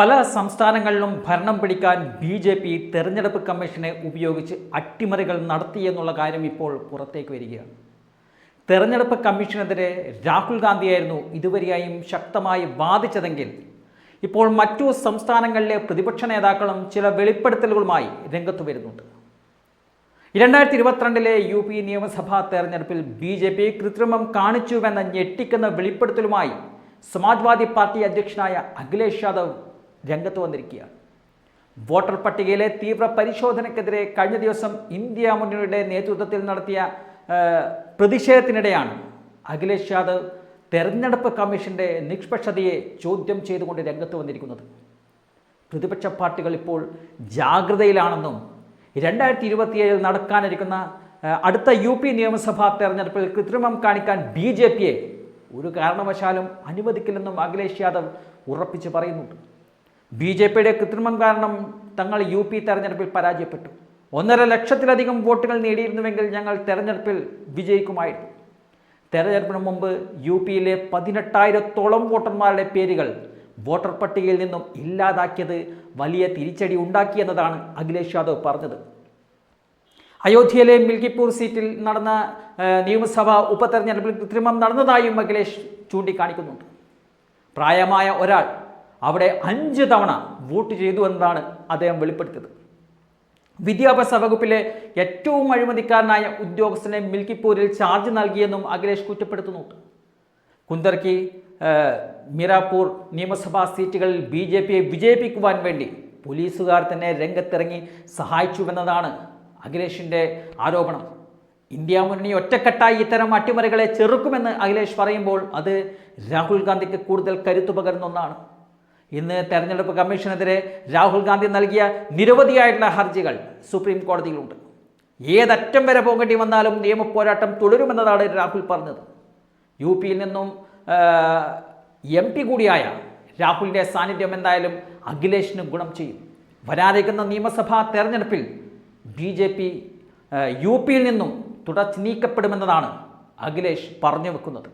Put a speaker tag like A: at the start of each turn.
A: പല സംസ്ഥാനങ്ങളിലും ഭരണം പിടിക്കാൻ ബി ജെ പി തെരഞ്ഞെടുപ്പ് കമ്മീഷനെ ഉപയോഗിച്ച് അട്ടിമറികൾ നടത്തിയെന്നുള്ള കാര്യം ഇപ്പോൾ പുറത്തേക്ക് വരികയാണ്. തെരഞ്ഞെടുപ്പ് കമ്മീഷനെതിരെ രാഹുൽ ഗാന്ധിയായിരുന്നു ഇതുവരെയായും ശക്തമായി വാദിച്ചതെങ്കിൽ ഇപ്പോൾ മറ്റു സംസ്ഥാനങ്ങളിലെ പ്രതിപക്ഷ നേതാക്കളും ചില വെളിപ്പെടുത്തലുകളുമായി രംഗത്ത് വരുന്നുണ്ട്. രണ്ടായിരത്തി ഇരുപത്തിരണ്ടിലെ യു പി നിയമസഭാ തെരഞ്ഞെടുപ്പിൽ ബി ജെ പി കൃത്രിമം കാണിച്ചുവെന്ന ഞെട്ടിക്കുന്ന വെളിപ്പെടുത്തലുമായി സമാജ്വാദി പാർട്ടി അധ്യക്ഷനായ അഖിലേഷ് യാദവ് രംഗത്ത് വന്നിരിക്കുകയാണ് വോട്ടർ പട്ടികയിലെ തീവ്ര പരിശോധനയ്ക്കെതിരെ കഴിഞ്ഞ ദിവസം ഇന്ത്യ മുന്നണിയുടെ നേതൃത്വത്തിൽ നടത്തിയ പ്രതിഷേധത്തിനിടെയാണ് അഖിലേഷ് യാദവ് തെരഞ്ഞെടുപ്പ് കമ്മീഷന്റെ നിഷ്പക്ഷതയെ ചോദ്യം ചെയ്തുകൊണ്ട് രംഗത്ത് വന്നിരിക്കുന്നത്. പ്രതിപക്ഷ പാർട്ടികൾ ഇപ്പോൾ ജാഗ്രതയിലാണെന്നും രണ്ടായിരത്തി ഇരുപത്തിയേഴിൽ നടക്കാനിരിക്കുന്ന അടുത്ത യു പി നിയമസഭാ തെരഞ്ഞെടുപ്പിൽ കൃത്രിമം കാണിക്കാൻ ബി ജെ പിയെ ഒരു കാരണവശാലും അനുവദിക്കില്ലെന്നും അഖിലേഷ് യാദവ് ഉറപ്പിച്ച് പറയുന്നുണ്ട്. ബി ജെ പിയുടെ കൃത്രിമം കാരണം തങ്ങൾ യു പി തെരഞ്ഞെടുപ്പിൽ പരാജയപ്പെട്ടു. ഒന്നര ലക്ഷത്തിലധികം വോട്ടുകൾ നേടിയിരുന്നുവെങ്കിൽ ഞങ്ങൾ തെരഞ്ഞെടുപ്പിൽ വിജയിക്കുമായിരുന്നു. തെരഞ്ഞെടുപ്പിന് മുമ്പ് യു പിയിലെ പതിനെട്ടായിരത്തോളം വോട്ടർമാരുടെ പേരുകൾ വോട്ടർ പട്ടികയിൽ നിന്നും ഇല്ലാതാക്കിയത് വലിയ തിരിച്ചടി ഉണ്ടാക്കിയെന്നതാണ് അഖിലേഷ് യാദവ് പറഞ്ഞത്. അയോധ്യയിലെ മിൽക്കിപ്പൂർ സീറ്റിൽ നടന്ന നിയമസഭാ ഉപതെരഞ്ഞെടുപ്പിൽ കൃത്രിമം നടന്നതായും അഖിലേഷ് ചൂണ്ടിക്കാണിക്കുന്നുണ്ട്. പ്രായമായ ഒരാൾ അവിടെ അഞ്ച് തവണ വോട്ട് ചെയ്തു എന്നതാണ് അദ്ദേഹം വെളിപ്പെടുത്തിയത്. വിദ്യാഭ്യാസ വകുപ്പിലെ ഏറ്റവും അഴിമതിക്കാരനായ ഉദ്യോഗസ്ഥനെ മിൽക്കിപ്പൂരിൽ ചാർജ് നൽകിയെന്നും അഖിലേഷ് കുറ്റപ്പെടുത്തുന്നുണ്ട് കുന്തർക്കി മിറാപ്പൂർ നിയമസഭാ സീറ്റുകളിൽ ബി ജെ പിയെ വിജയിപ്പിക്കുവാൻ വേണ്ടി പോലീസുകാർ തന്നെ രംഗത്തിറങ്ങി സഹായിച്ചുവെന്നതാണ് അഖിലേഷിന്റെ ആരോപണം. ഇന്ത്യ മുന്നണി ഒറ്റക്കെട്ടായി ഇത്തരം അട്ടിമറികളെ ചെറുക്കുമെന്ന് അഖിലേഷ് പറയുമ്പോൾ അത് രാഹുൽ ഗാന്ധിക്ക് കൂടുതൽ കരുത്തു പകരുന്ന ഒന്നാണ്. ഇന്ന് തെരഞ്ഞെടുപ്പ് കമ്മീഷനെതിരെ രാഹുൽ ഗാന്ധി നൽകിയ നിരവധിയായിട്ടുള്ള ഹർജികൾ സുപ്രീം കോടതിയിലുണ്ട്. ഏതറ്റം വരെ പോകേണ്ടി വന്നാലും നിയമപോരാട്ടം തുടരുമെന്നതാണ് രാഹുൽ പറഞ്ഞത്. യു പിയിൽ നിന്നും എം പി കൂടിയായ രാഹുലിന്റെ സാന്നിധ്യം എന്തായാലും അഖിലേഷിന് ഗുണം ചെയ്യും. വരാനിരിക്കുന്ന നിയമസഭാ തെരഞ്ഞെടുപ്പിൽ ബി ജെ പി യു പിയിൽ നിന്നും തുടച്ചു നീക്കപ്പെടുമെന്നതാണ് അഖിലേഷ് പറഞ്ഞു വെക്കുന്നത്.